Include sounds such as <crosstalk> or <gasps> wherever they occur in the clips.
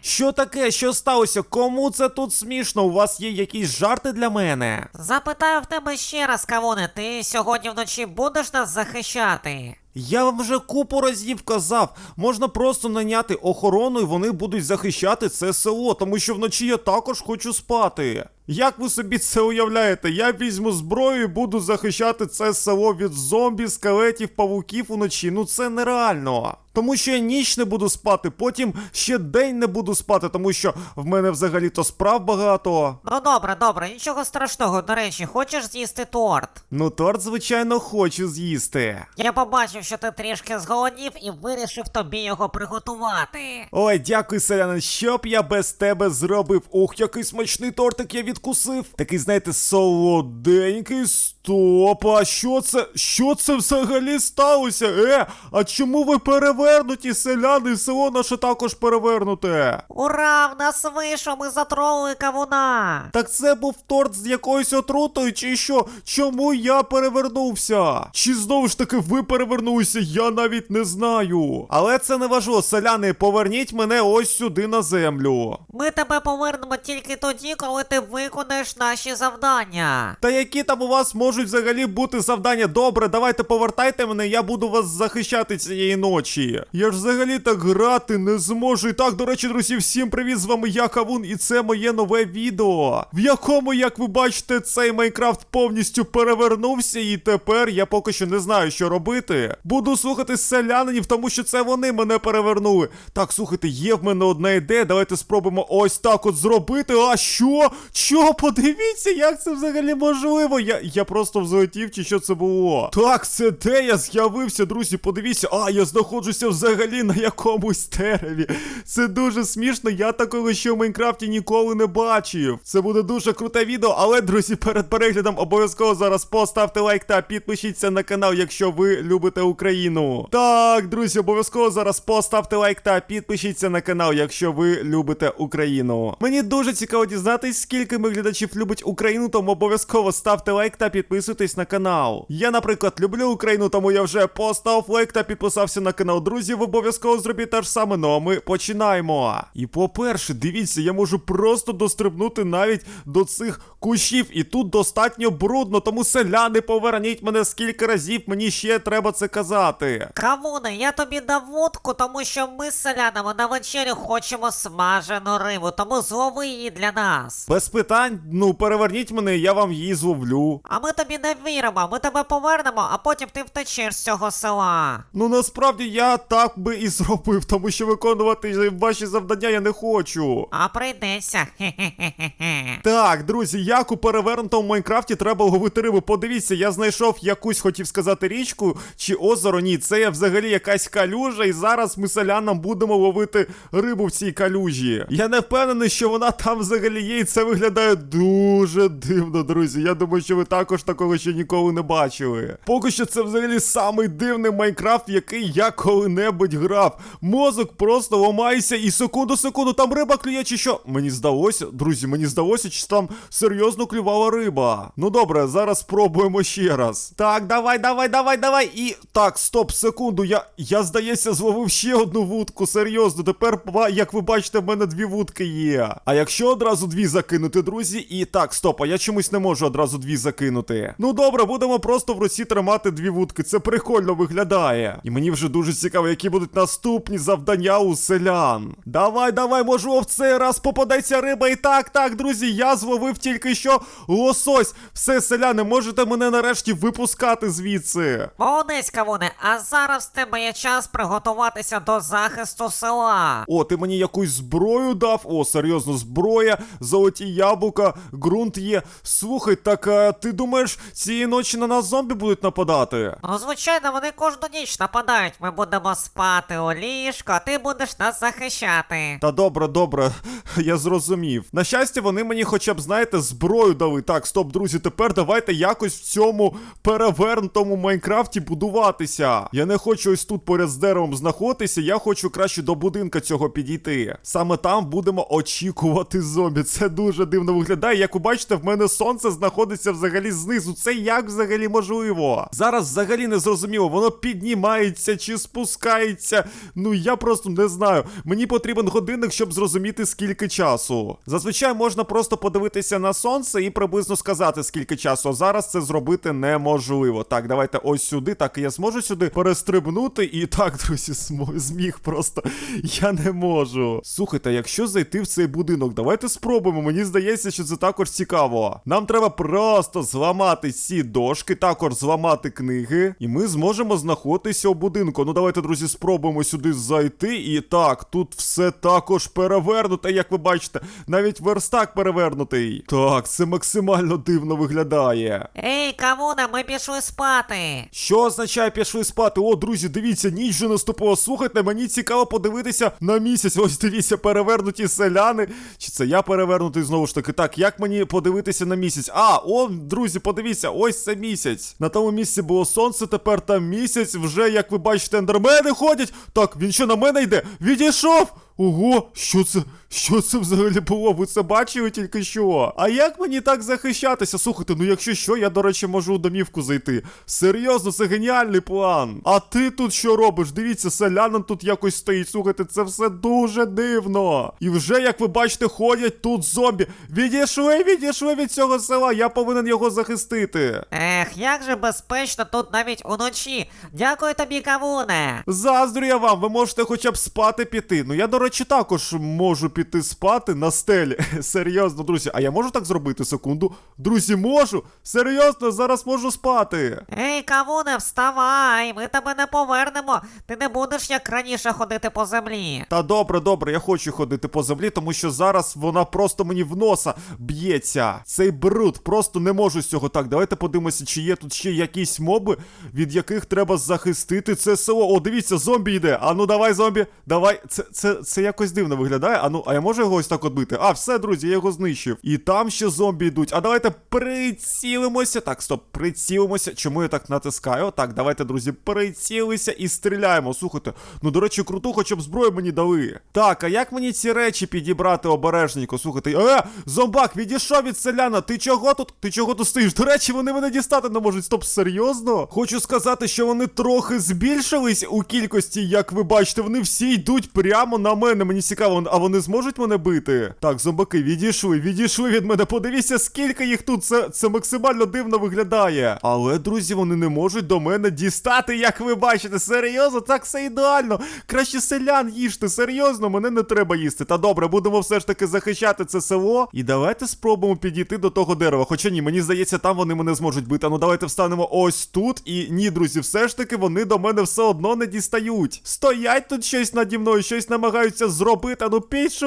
Що таке? Що сталося? Кому це тут смішно? У вас є якісь жарти для мене? Запитаю в тебе ще раз, Кавуне, ти сьогодні вночі будеш нас захищати? Я вам вже купу разів казав, можна просто наняти охорону і вони будуть захищати це село, тому що вночі я також хочу спати. Як ви собі це уявляєте? Я візьму зброю і буду захищати це село від зомбі, скелетів, павуків уночі. Ну це нереально. Тому що я ніч не буду спати, потім ще день не буду спати, тому що в мене взагалі-то справ багато. Ну добре, добре, нічого страшного. До речі, хочеш з'їсти торт? Ну, торт, звичайно, хочу з'їсти. Я побачив, що ти трішки зголоднів і вирішив тобі його приготувати. Ой, дякую, селянин, що б я без тебе зробив? Ух, який смачний тортик я відкусив. Такий, знаєте, солоденький. Стоп, а що це? Що це взагалі сталося? Е, а чому ви перевернуті, селяни? Село наше також перевернуте. Ура, в нас вийшов, ми затролили кавуна. Так це був торт з якоюсь отрутою, чи що? Чому я перевернувся? Чи знову ж таки ви перевернулися? Я навіть не знаю. Але це не важливо, селяни, поверніть мене ось сюди на землю. Ми тебе повернемо тільки тоді, коли ти виконаєш наші завдання. Та які там у вас можуть взагалі бути завдання? Добре, давайте повертайте мене, я буду вас захищати цієї ночі. Я ж взагалі так грати не зможу. І так, до речі, друзі, всім привіт! З вами я Кавун, і це моє нове відео, в якому, як ви бачите, цей Майнкрафт повністю перевернувся, і тепер я поки що не знаю, що робити. Буду слухати селянинів, тому що це вони мене перевернули. Так, слухайте, є в мене одна ідея. Давайте спробуємо ось так от зробити. А що? Що? Подивіться, як це взагалі можливо. Я, я просто взлетів, чи що це було? Так, це де я з'явився, друзі. Подивіться, а я знаходжуся взагалі на якомусь дереві. Це дуже смішно. Я такого ще в Майнкрафті ніколи не бачив. Це буде дуже круте відео, але, друзі, перед переглядом обов'язково зараз поставте лайк та підпишіться на канал, якщо ви любите Україну. Так, друзі, обов'язково зараз поставте лайк та підпишіться на канал, якщо ви любите Україну. Мені дуже цікаво дізнатись, скільки ми глядачів любить Україну, тому обов'язково ставте лайк та підписуйтесь на канал. Я, наприклад, люблю Україну, тому я вже постав лайк та підписався на канал. Друзі, ви обов'язково зробіть те ж саме. Ну а ми починаємо. І по-перше, дивіться, я можу просто дострибнути навіть до цих кущів, і тут достатньо брудно, тому селяни, поверніть мене скільки разів, мені ще треба це казати. Кавуне, я тобі дав водку, тому що ми з селянами на вечерю хочемо смажену рибу, тому злови її для нас. Без питань, ну переверніть мене, я вам її зловлю. А ми тобі не віримо, ми тебе повернемо, а потім ти втечеш з цього села. Ну насправді я так би і зробив, тому що виконувати ваші завдання я не хочу. А прийдеться. Хе-хе-хе-хе. Так, друзі, як у перевернутому Майнкрафті треба ловити рибу. Подивіться, я знайшов якусь, хотів сказати, річку чи озеро. Ні, це взагалі якась калюжа, і зараз ми селянам будемо ловити рибу в цій калюжі. Я не впевнений, що вона там взагалі є, і це виглядає дуже дивно, друзі. Я думаю, що ви також такого ще ніколи не бачили. Поки що це взагалі самий дивний Майнкрафт, який я коли-небудь грав. Мозок просто ламається і секунду, секунду, там риба клює чи що. Мені здалося, друзі, мені здалося, чи там серйозно клювала риба. Ну добре, зараз спробуємо ще раз. Так, давай, давай, давай, давай. І так, стоп, секунду. Я, я здається, зловив ще одну вудку. Серйозно. Тепер, як ви бачите, в мене дві вудки є. А якщо одразу дві закинути, друзі, і так, стоп, а я чомусь не можу одразу дві закинути. Ну добре, будемо просто в руці тримати дві вудки. Це прикольно виглядає. І мені вже дуже цікаво, які будуть наступні завдання у селян. Давай, давай, можливо, в цей раз попадеться риба. І так, так, друзі, я зловив тільки що лосось. Все, селяни, можете мене нарешті випускати звідси. Молодець, Кавуне, а зараз в тебе є час приготуватися до захисту села. О, ти мені якусь зброю дав? О, серйозно, зброя, золоті яблука, ґрунт є. Слухай, так а, ти думаєш, цієї ночі на нас зомбі будуть нападати? Ну, звичайно, вони кожну ніч нападають. Ми будемо спати у ліжко, а ти будеш нас захищати. Та добре, добре, <laughs> я зрозумів. На щастя, вони мені хоча б, знаєте, зброю дали. Так, стоп, друзі, тепер давайте якось в цьому перевернутому Майнкрафті будуватися. Я не хочу ось тут поряд з деревом знаходитися, я хочу краще до будинка цього підійти. Саме там будемо очікувати зомбі. Це дуже дивно виглядає. Як ви бачите, в мене сонце знаходиться взагалі знизу. Донизу. Це як взагалі можливо? Зараз взагалі не зрозуміло, воно піднімається чи спускається. Ну я просто не знаю. Мені потрібен годинник, щоб зрозуміти скільки часу. Зазвичай можна просто подивитися на сонце і приблизно сказати, скільки часу. А зараз це зробити неможливо. Так, давайте ось сюди. Так, я зможу сюди перестрибнути. І так, друзі, зміг просто. <laughs> Я не можу. Слухайте, якщо зайти в цей будинок, давайте спробуємо. Мені здається, що це також цікаво. Нам треба просто зламати ці дошки, також зламати книги, і ми зможемо знаходитися у будинку. Ну давайте, друзі, спробуємо сюди зайти. І так, тут все також перевернуте, як ви бачите. Навіть верстак перевернутий. Так, це максимально дивно виглядає. Ей, Кавуна, ми пішли спати. Що означає пішли спати? О, друзі, дивіться, ніч вже наступила. Слухайте, мені цікаво подивитися на місяць. Ось дивіться, перевернуті селяни. Чи це я перевернутий знову ж таки? Так, як мені подивитися на місяць? А, о, друзі, подивіться, ось це місяць. На тому місці було сонце, тепер там місяць. Вже, як ви бачите, ендермени ходять. Так, він що на мене йде? Відійшов! Ого, що це? Що це взагалі було? Ви це бачили тільки що? А як мені так захищатися? Слухайте, ну якщо що, я, до речі, можу у домівку зайти. Серйозно, це геніальний план. А ти тут що робиш? Дивіться, селянин тут якось стоїть. Слухайте, це все дуже дивно. І вже, як ви бачите, ходять тут зомбі. Відійшли, відійшли від цього села. Я повинен його захистити. Ех, як же безпечно тут навіть уночі. Дякую тобі, Кавуне. Заздрю я вам, ви можете хоча б спати піти. Ну я, до речі, також можу піти спати на стелі. <laughs> Серйозно, друзі, а я можу так зробити секунду? Друзі, можу. Серйозно, зараз можу спати. Ей, Кавуне, вставай, ми тебе не повернемо. Ти не будеш як раніше ходити по землі. Та добре, добре, я хочу ходити по землі, тому що зараз вона просто мені в носа б'ється. Цей бруд, просто не можу з цього. Так, давайте подивимося, чи є тут ще якісь моби, від яких треба захистити це село. О, дивіться, зомбі йде. А ну давай, зомбі, давай. Це, це, це якось дивно виглядає. А ну, а я можу його ось так от бити? А, все, друзі, я його знищив. І там ще зомбі йдуть. А давайте прицілимося. Так, стоп, прицілимося. Чому я так натискаю? Так, давайте, друзі, прицілися і стріляємо. Слухайте, ну до речі, круту, хоча б зброю мені дали. Так, а як мені ці речі підібрати обережненько? Слухайте, е, зомбак, відійшов від селяна. Ти чого тут? Ти чого тут стоїш? До речі, вони мене дістати не можуть. Стоп, серйозно? Хочу сказати, що вони трохи збільшились у кількості, як ви бачите, вони всі йдуть прямо на мене. Мені цікаво, а вони зможуть мене бити? Так, зомбаки, відійшли, відійшли від мене. Подивіться, скільки їх тут. Це, це максимально дивно виглядає. Але, друзі, вони не можуть до мене дістати, як ви бачите. Серйозно, так все ідеально. Краще селян їжте, серйозно, мене не треба їсти. Та добре, будемо все ж таки захищати це село. І давайте спробуємо підійти до того дерева. Хоча ні, мені здається, там вони мене зможуть бити. Ну давайте встанемо ось тут. І ні, друзі, все ж таки вони до мене все одно не дістають. Стоять тут щось наді мною, щось намагаються зробити. Ну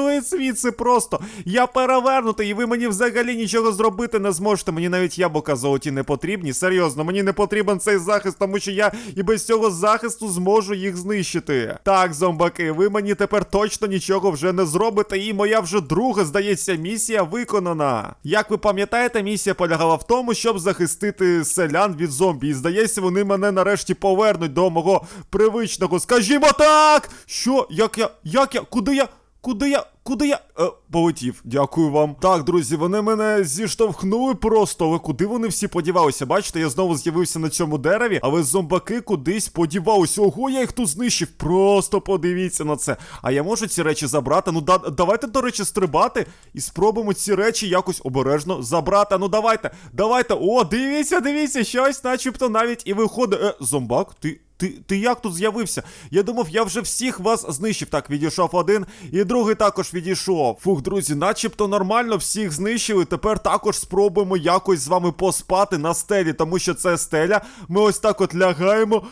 пішли звідси просто. Я перевернутий, і ви мені взагалі нічого зробити не зможете. Мені навіть яблука золоті не потрібні. Серйозно, мені не потрібен цей захист, тому що я і без цього захисту зможу їх знищити. Так, зомбаки, ви мені тепер точно нічого вже не зробите, і моя вже друга, здається, місія виконана. Як ви пам'ятаєте, місія полягала в тому, щоб захистити селян від зомбі. І здається, вони мене нарешті повернуть до мого привичного. Скажімо так! Що? Як я? Як я? Куди я? Куди я? Куди я? Е, полетів. Дякую вам. Так, друзі, вони мене зіштовхнули просто, але куди вони всі подівалися? Бачите, я знову з'явився на цьому дереві, але зомбаки кудись подівалися. Ого, я їх тут знищив. Просто подивіться на це. А я можу ці речі забрати? Ну да, давайте, до речі, стрибати і спробуємо ці речі якось обережно забрати. Ну давайте, давайте. О, дивіться, дивіться, щось, начебто навіть і виходить. Е, зомбак, ти. Ти, ти як тут з'явився? Я думав, я вже всіх вас знищив. Так, відійшов один, і другий також відійшов. Фух, друзі, начебто нормально всіх знищили. Тепер також спробуємо якось з вами поспати на стелі, тому що це стеля. Ми ось так от лягаємо.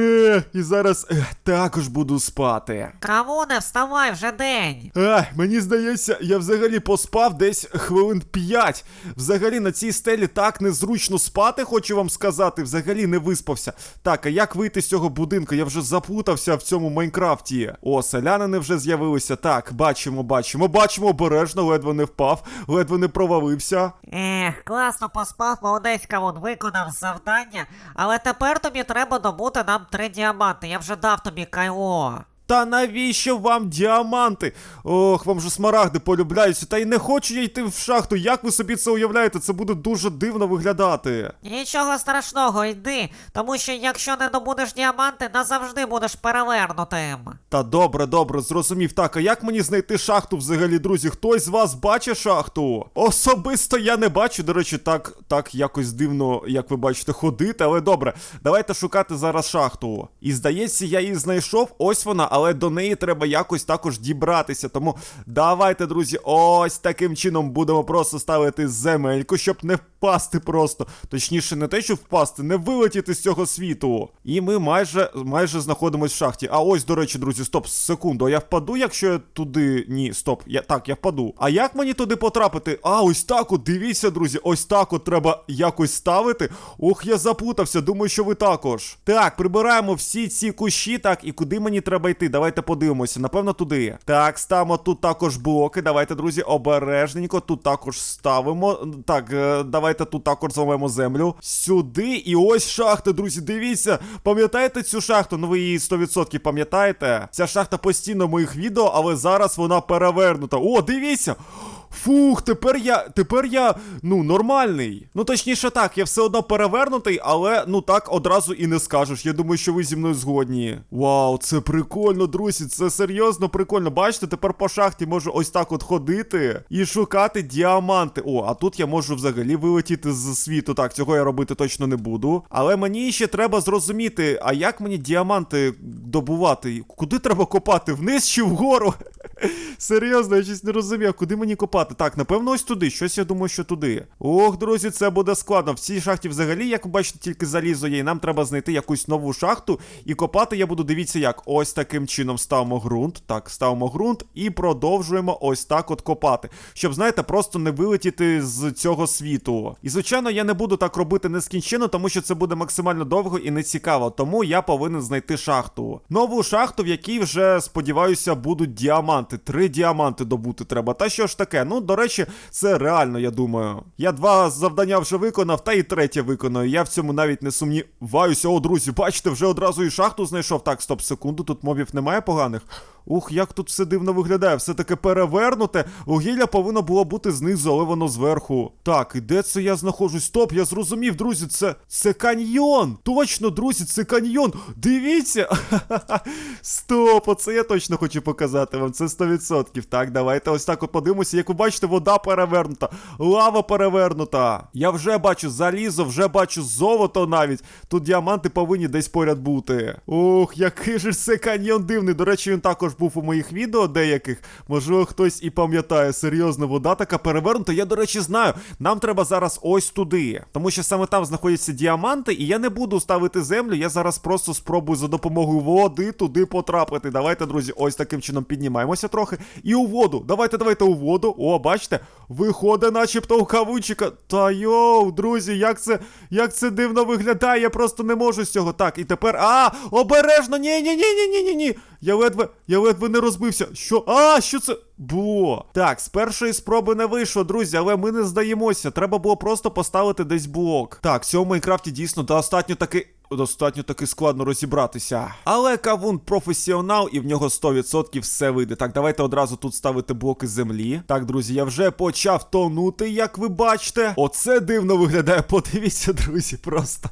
Е, і зараз е, також буду спати. Кавуне, вставай, вже день. Ай, мені здається, я взагалі поспав десь хвилин 5. Взагалі на цій стелі так незручно спати, хочу вам сказати. Взагалі не виспався. Так, а як вийти з цього будинку? Я вже заплутався в цьому Майнкрафті. О, селянини вже з'явилися. Так, бачимо, бачимо, бачимо обережно, ледве не впав, ледве не провалився. Ех, класно поспав, молодець Кавун, виконав завдання, але тепер тобі треба добути нам три діаманти, я вже дав тобі кайло. Та навіщо вам діаманти? Ох, вам же смарагди полюбляються. Та й не хочу я йти в шахту. Як ви собі це уявляєте? Це буде дуже дивно виглядати. Нічого страшного, йди, тому що якщо не добудеш діаманти, назавжди будеш перевернутим. Та добре, добре, зрозумів. Так, а як мені знайти шахту взагалі, друзі? Хтось з вас бачить шахту? Особисто я не бачу. До речі, так, так якось дивно, як ви бачите, ходити, але добре. Давайте шукати зараз шахту. І здається, я її знайшов. Ось вона, але до неї треба якось також дібратися. Тому давайте, друзі, ось таким чином будемо просто ставити земельку, щоб не впасти просто. Точніше, не те, щоб впасти, не вилетіти з цього світу. І ми майже майже знаходимось в шахті. А ось, до речі, друзі, стоп, секунду. Я впаду, якщо я туди. Ні, стоп. Я так, я впаду. А як мені туди потрапити? А, ось так от, дивіться, друзі, ось так от треба якось ставити. Ох, я запутався, думаю, що ви також. Так, прибираємо всі ці кущі, так, і куди мені треба йти? Давайте подивимося. Напевно, туди. Так, ставимо тут також блоки. Давайте, друзі, обережненько. Тут також ставимо. Так, е, давайте тут також зламаємо землю. Сюди. І ось шахта, друзі. Дивіться. Пам'ятаєте цю шахту? Ну ви її 100% пам'ятаєте? Ця шахта постійно в моїх відео, але зараз вона перевернута. О, дивіться! Фух, тепер я. Тепер я. Ну, нормальний. Ну, точніше так, я все одно перевернутий, але ну так одразу і не скажеш. Я думаю, що ви зі мною згодні. Вау, це прикольно, друзі. Це серйозно прикольно. Бачите, тепер по шахті можу ось так от ходити і шукати діаманти. О, а тут я можу взагалі вилетіти з світу. Так, цього я робити точно не буду. Але мені ще треба зрозуміти, а як мені діаманти добувати? Куди треба копати? Вниз чи вгору? Серйозно, я щось не розумію, куди мені копати? Так, напевно, ось туди. Щось я думаю, що туди. Ох, друзі, це буде складно. В цій шахті взагалі, як ви бачите, тільки залізо є, і нам треба знайти якусь нову шахту. І копати я буду, дивіться, як. Ось таким чином ставимо ґрунт. Так, ставимо ґрунт і продовжуємо ось так от копати. Щоб, знаєте, просто не вилетіти з цього світу. І, звичайно, я не буду так робити нескінченно, тому що це буде максимально довго і нецікаво. Тому я повинен знайти шахту. Нову шахту, в якій вже, сподіваюся, будуть діаманти. Три діаманти добути треба. Та що ж таке? Ну, до речі, це реально, я думаю. Я два завдання вже виконав, та і третє виконаю. Я в цьому навіть не сумніваюся. О, друзі, бачите, вже одразу і шахту знайшов. Так, стоп, секунду, тут мобів немає поганих. Ух, як тут все дивно виглядає, все таке перевернуте. Вугілля повинно було бути знизу, але воно зверху. Так, і де це я знаходжусь? Стоп, я зрозумів, друзі, це це каньйон. Точно, друзі, це каньйон. Дивіться. <laughs> Стоп, оце я точно хочу показати вам. Це 100%. Так, давайте ось так от подивимося. Як ви бачите, вода перевернута, лава перевернута. Я вже бачу залізо, вже бачу золото навіть. Тут діаманти повинні десь поряд бути. Ох, який же це каньйон дивний. До речі, він також був у моїх відео деяких. Можливо, хтось і пам'ятає, серйозно, вода така перевернута. Я, до речі, знаю. Нам треба зараз ось туди. Тому що саме там знаходяться діаманти, і я не буду ставити землю. Я зараз просто спробую за допомогою води туди потрапити. Давайте, друзі, ось таким чином піднімаємося трохи. І у воду. Давайте, давайте у воду. О, бачите, виходить, начебто у кавунчика. Та йоу, друзі, як це як це дивно виглядає, я просто не можу з цього. Так, і тепер. А! Обережно! Ні, ні, ні, ні, ні, ні, ні. Я ледве, я ледве не розбився. Що? А, що це? Було. Так, з першої спроби не вийшло, друзі, але ми не здаємося. Треба було просто поставити десь блок. Так, в цьому Майнкрафті дійсно достатньо таки. Достатньо таки складно розібратися. Але кавун професіонал, і в нього 100% все вийде. Так, давайте одразу тут ставити блоки землі. Так, друзі, я вже почав тонути, як ви бачите. Оце дивно виглядає. <laughs> Подивіться, друзі, просто.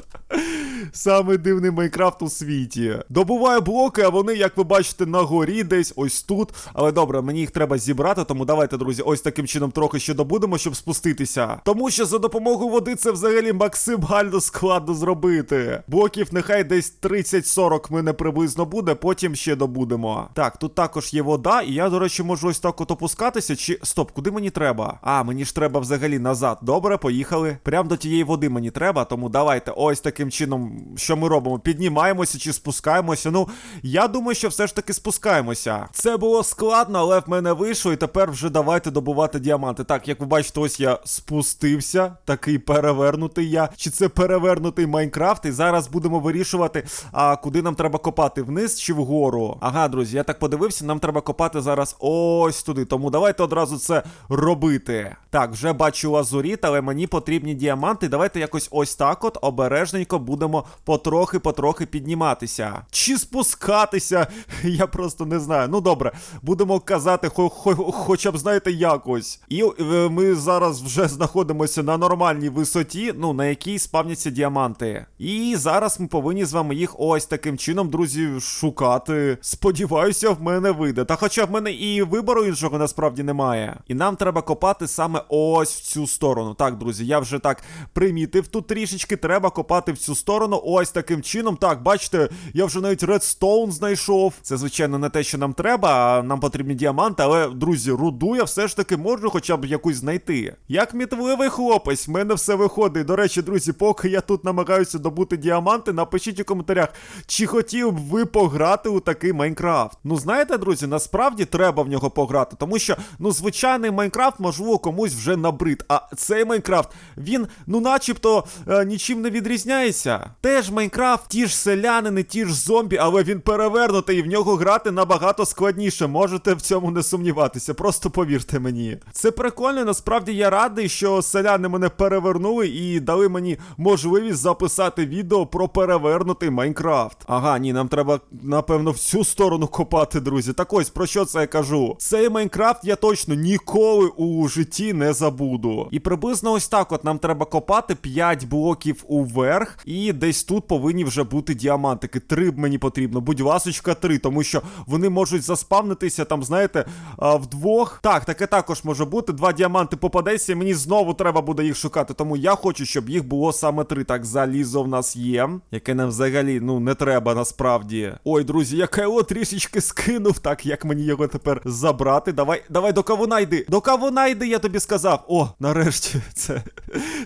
Саме дивний Майнкрафт у світі. Добуваю блоки, а вони, як ви бачите, на горі десь ось тут. Але добре, мені їх треба зібрати, тому давайте, друзі, ось таким чином трохи ще добудемо, щоб спуститися. Тому що за допомогою води це взагалі максимально складно зробити. Блоків нехай десь 30-40 мене приблизно буде, потім ще добудемо. Так, тут також є вода, і я, до речі, можу ось так от опускатися. Чи. Стоп, куди мені треба? А, мені ж треба взагалі назад. Добре, поїхали. Прям до тієї води мені треба, тому давайте ось таким чином, що ми робимо? Піднімаємося чи спускаємося. Ну, я думаю, що все ж таки спускаємося. Це було складно, але в мене вийшло, і тепер вже давайте добувати діаманти. Так, як ви бачите, ось я спустився, такий перевернутий я. Чи це перевернутий Майнкрафт? І зараз будемо вирішувати, а куди нам треба копати, вниз чи вгору. Ага, друзі, я так подивився, нам треба копати зараз ось туди. Тому давайте одразу це робити. Так, вже бачу лазуріт, але мені потрібні діаманти. Давайте якось ось так от обережненько будемо потрохи-потрохи підніматися. Чи спускатися? <laughs> Я просто не знаю. Ну добре, будемо казати, хо- хо- хоча б знаєте, якось. І е, ми зараз вже знаходимося на нормальній висоті, ну на якій спавняться діаманти. І зараз ми повинні з вами їх ось таким чином, друзі, шукати. Сподіваюся, в мене вийде. Та хоча в мене і вибору іншого насправді немає. І нам треба копати саме ось в цю сторону. Так, друзі, я вже так примітив тут трішечки. Треба копати в цю сторону. Ось таким чином. Так, бачите, я вже навіть редстоун знайшов. Це, звичайно, не те, що нам треба, нам потрібні діаманти, але, друзі, руду я все ж таки можу хоча б якусь знайти. Як мітливий хлопець, в мене все виходить. До речі, друзі, поки я тут намагаюся добути діаманти, напишіть у коментарях, чи хотів б ви пограти у такий Майнкрафт. Ну, знаєте, друзі, насправді треба в нього пограти, тому що, ну, звичайний Майнкрафт, можливо, комусь вже набрид. А цей Майнкрафт, він, ну, начебто, е, нічим не відрізняється. Теж Майнкрафт, ті ж селянини, ті ж зомбі, але він перевернутий, і в нього грати набагато складніше. Можете в цьому не сумніватися, просто повірте мені. Це прикольно, насправді я радий, що селяни мене перевернули і дали мені можливість записати відео про перевернутий Майнкрафт. Ага, ні, нам треба, напевно, в цю сторону копати, друзі. Так ось про що це я кажу? Цей Майнкрафт я точно ніколи у житті не забуду. І приблизно ось так от нам треба копати 5 блоків уверх, і десь тут повинні вже бути діамантики. Три мені потрібно, будь ласочка, три, тому що вони можуть заспавнитися там, знаєте, вдвох. Так, таке також може бути. Два діаманти попадеться, мені знову треба буде їх шукати. Тому я хочу, щоб їх було саме три. Так, залізо в нас є, яке нам взагалі ну не треба насправді. Ой, друзі, я КО трішечки скинув, так як мені його тепер забрати. Давай, давай до кавуна йди. До кавуна йди, я тобі сказав. О, нарешті, <laughs> це,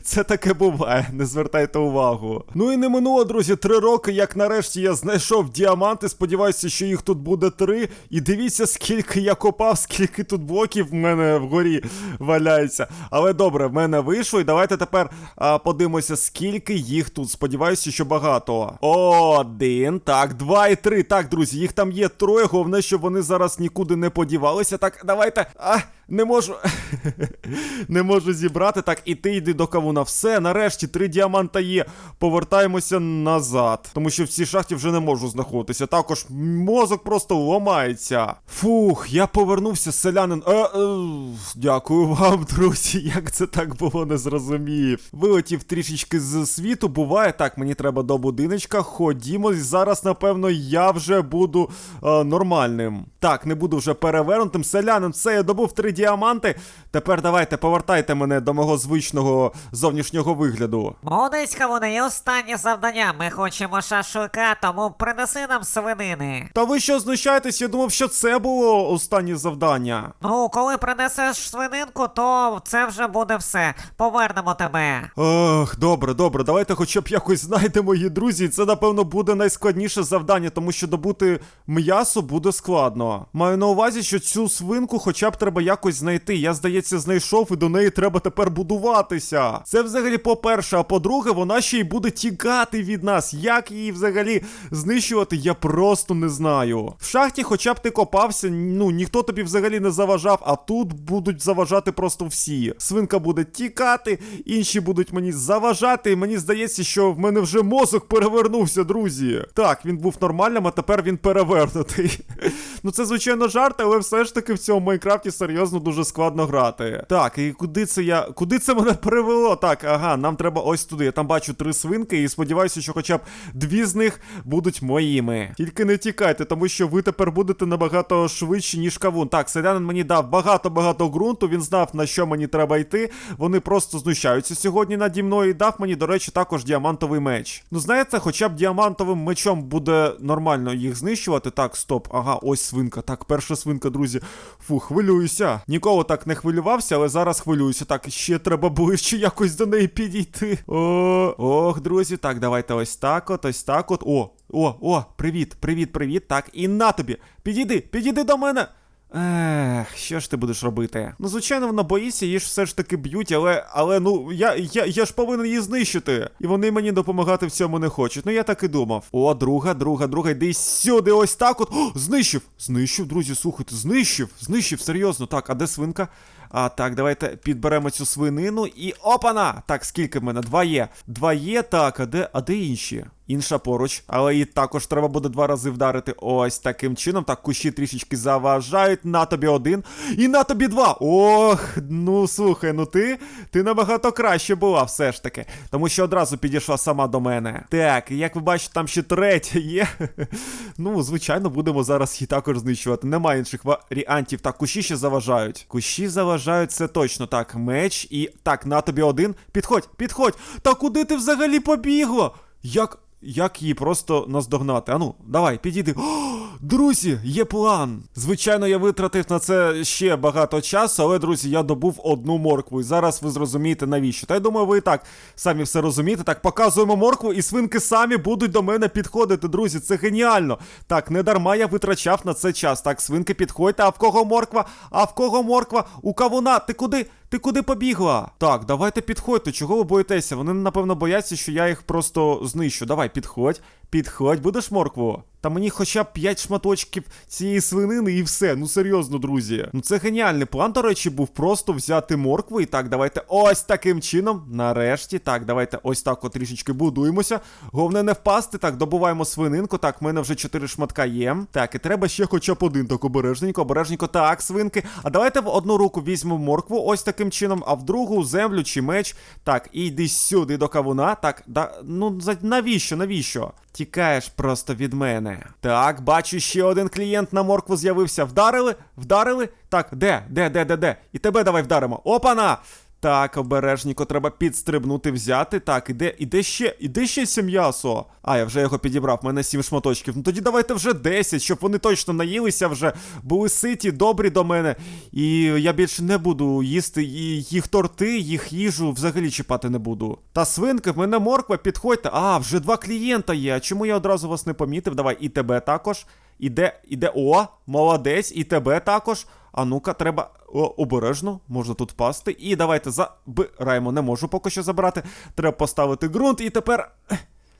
це таке буває. Не звертайте увагу. Ну і не минуло, друзі, три роки, як нарешті я знайшов діаманти. Сподіваюся, що їх тут буде три. І дивіться, скільки я копав, скільки тут блоків в мене вгорі валяється. Але добре, в мене вийшло. І давайте тепер а, подивимося, скільки їх тут. Сподіваюся, що багато. Один, так, два і три. Так, друзі, їх там є троє. Головне, щоб вони зараз нікуди не подівалися. Так, давайте. А, не можу. <laughs> не можу зібрати. Так, і ти йди до кавуна. Все, нарешті, три діаманта є. Повертаємося назад. Тому що в цій шахті вже не можу знаходитися. Також мозок просто ламається. Фух, я повернувся, селянин. Е, е, дякую вам, <laughs> друзі. Як це так було, не зрозумів. Вилетів трішечки з світу. Буває так, мені треба до будиночка. Ходімо. Зараз, напевно, я вже буду е, нормальним. Так, не буду вже перевернутим. Селянин, все, я добув три діаманти. Тепер давайте, повертайте мене до мого звичного зовнішнього вигляду. Молодець, і останнє завдання. Ми хочемо шашлика, тому принеси нам свинини. Та ви що знущаєтесь? Я думав, що це було останнє завдання. Ну, коли принесеш свининку, то це вже буде все. Повернемо тебе. Ох, добре, добре, давайте хоча б якось знайдемо її, друзі. Це, напевно, буде найскладніше завдання, тому що добути м'ясо буде складно. Маю на увазі, що цю свинку хоча б треба якось знайти. Я, здається, знайшов, і до неї треба тепер будуватися. Це взагалі по-перше, а по-друге, вона ще й буде тікати від нас. Як її взагалі знищувати, я просто не знаю. В шахті, хоча б ти копався, ну ніхто тобі взагалі не заважав, а тут будуть заважати просто всі. Свинка буде тікати, інші будуть мені заважати, і мені здається, що в мене вже мозок перевернувся, друзі. Так, він був нормальним, а тепер він перевернутий. <laughs> Ну це звичайно жарт, але все ж таки в цьому Майнкрафті серйозно дуже складно грати. Так, і куди це я. Куди це мене привело? Так, ага, нам треба ось туди. Я там бачу три свинки, і сподіваюся, що хоча б дві з них будуть моїми. Тільки не тікайте, тому що ви тепер будете набагато швидші, ніж кавун. Так, селянин мені дав багато-багато ґрунту, він знав, на що мені треба йти. Вони просто знущаються сьогодні наді мною і дав мені, до речі, також діамантовий меч. Ну, знаєте, хоча б діамантовим мечом буде нормально їх знищувати. Так, стоп, ага, ось свинка. Так, перша свинка, друзі. Фу, хвилююся. Ніколи так не хвилювався, але зараз хвилююся. Так, ще треба ближче якось до неї підійти. О, ох, друзі, так, давайте ось так от, ось так от. О, о, о, привіт, привіт, привіт. Так, і на тобі. Підійди, підійди до мене. Ех, що ж ти будеш робити? Ну, звичайно, вона боїться, її ж все ж таки б'ють, але, але ну, я, я, я ж повинен її знищити. І вони мені допомагати в цьому не хочуть. Ну я так і думав. О, друга, друга, друга, йди сюди, ось так от. О, знищив! Знищив, друзі, слухайте, знищив, знищив, серйозно. Так, а де свинка? А так, давайте підберемо цю свинину і опана! Так, скільки в мене? Два є. Два є, так, а де, а де інші? Інша поруч, але її також треба буде два рази вдарити. Ось таким чином. Так, кущі трішечки заважають. На тобі один. І на тобі два. Ох, ну слухай, ну ти, ти набагато краще була, все ж таки. Тому що одразу підійшла сама до мене. Так, як ви бачите, там ще третя є. <laughs> Ну, звичайно, будемо зараз її також знищувати. Немає інших варіантів. Так, кущі ще заважають. Кущі заважають, це точно. Так, меч і. Так, на тобі один. Підходь, підходь. Та куди ти взагалі побігла? Як. Як її просто наздогнати? Ану, давай, підійди. <gasps> О, друзі, є план. Звичайно, я витратив на це ще багато часу, але, друзі, я добув одну моркву. І зараз ви зрозумієте навіщо. Та я думаю, ви і так самі все розумієте. Так, показуємо моркву, і свинки самі будуть до мене підходити, друзі. Це геніально. Так, не дарма я витрачав на це час. Так, свинки, підходьте. А в кого морква? А в кого морква? У кавуна? Ти куди? Ти куди побігла? Так, давайте підходьте. Чого ви боїтеся? Вони, напевно, бояться, що я їх просто знищу. Давай, підходь, підходь, будеш моркву? Та мені хоча б 5 шматочків цієї свинини і все. Ну серйозно, друзі. Ну це геніальний план, до речі, був просто взяти моркву. І так, давайте ось таким чином. Нарешті. Так, давайте ось так от трішечки будуємося. Головне не впасти. Так, добуваємо свининку. Так, в мене вже 4 шматка є. Так, і треба ще хоча б один. Так, обережненько, обережненько. Так, свинки. А давайте в одну руку візьмемо моркву ось таким чином, а в другу землю чи меч. Так, і йди сюди до кавуна. Так, да, ну навіщо, навіщо? Тікаєш просто від мене. Так, бачу, ще один клієнт на моркву з'явився. Вдарили? Вдарили? Так, де? Де, де, де, де? І тебе давай вдаримо. Опана! Так, обережніко, треба підстрибнути, взяти. Так, іде, іде ще, іде ще сім м'ясо. А, я вже його підібрав, в мене сім шматочків. Ну тоді давайте вже 10, щоб вони точно наїлися вже, були ситі, добрі до мене. І я більше не буду їсти їх торти, їх їжу взагалі чіпати не буду. Та свинки, в мене морква, підходьте. А, вже два клієнта є. А чому я одразу вас не помітив? Давай, і тебе також. Іде, іде, о, молодець, і тебе також. А ну-ка, треба о, обережно, можна тут впасти. І давайте забираємо. Не можу поки що забрати. Треба поставити ґрунт, і тепер.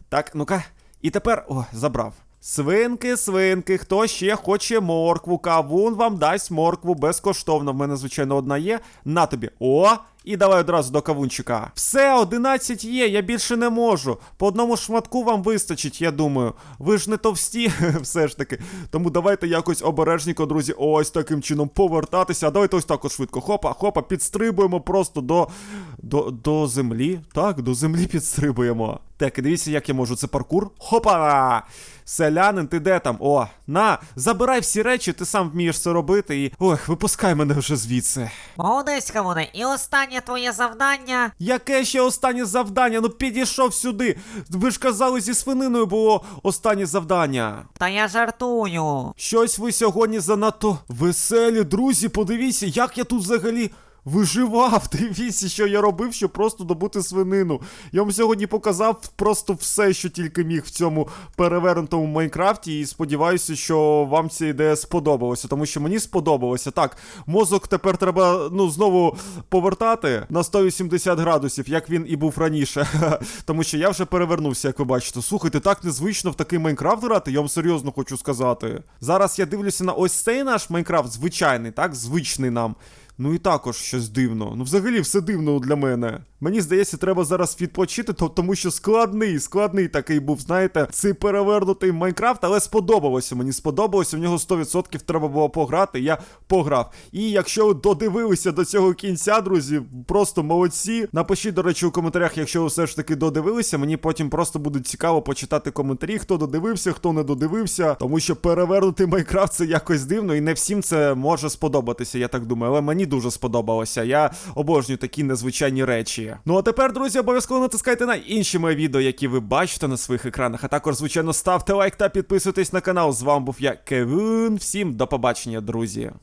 Так, ну-ка. І тепер. О, забрав. Свинки, свинки, хто ще хоче моркву? Кавун вам дасть моркву безкоштовно. В мене, звичайно, одна є. На тобі. О! І давай одразу до кавунчика. Все, 11 є, я більше не можу. По одному шматку вам вистачить, я думаю. Ви ж не товсті, <laughs> все ж таки. Тому давайте якось обережненько, друзі, ось таким чином повертатися. А давайте ось так от швидко. Хопа, хопа, підстрибуємо просто до, до, до землі. Так, до землі підстрибуємо. Так, і дивіться, як я можу. Це паркур. Хопа! Селянин, ти де там? О, на, забирай всі речі, ти сам вмієш це робити і. Ох, випускай мене вже звідси. Молодець, Кавуне, і останнє твоє завдання. Яке ще останнє завдання? Ну підійшов сюди. Ви ж казали, зі свининою було останнє завдання. Та я жартую. Щось ви сьогодні занадто веселі, друзі. Подивіться, як я тут взагалі. Виживав, <laughs> дивіться, що я робив, щоб просто добути свинину. Я вам сьогодні показав просто все, що тільки міг в цьому перевернутому Майнкрафті, і сподіваюся, що вам ця ідея сподобалася, тому що мені сподобалося. Так, мозок тепер треба ну знову повертати на 180 градусів, як він і був раніше. <laughs> Тому що я вже перевернувся, як ви бачите. Слухайте, так незвично в такий Майнкрафт грати, я вам серйозно хочу сказати. Зараз я дивлюся на ось цей наш Майнкрафт, звичайний, так, звичний нам. Ну і також щось дивно. Ну, взагалі, все дивно для мене. Мені здається, треба зараз відпочити, то, тому що складний, складний такий був, знаєте, цей перевернутий Майнкрафт, але сподобалося. Мені сподобалося, в нього 100% треба було пограти. Я пограв. І якщо ви додивилися до цього кінця, друзі, просто молодці. Напишіть, до речі, у коментарях, якщо ви все ж таки додивилися. Мені потім просто буде цікаво почитати коментарі, хто додивився, хто не додивився. Тому що перевернутий Майнкрафт це якось дивно, і не всім це може сподобатися, я так думаю. Але мені дуже сподобалося. Я обожнюю такі незвичайні речі. Ну а тепер, друзі, обов'язково натискайте на інші мої відео, які ви бачите на своїх екранах. А також, звичайно, ставте лайк та підписуйтесь на канал. З вами був я, Кевін. Всім до побачення, друзі.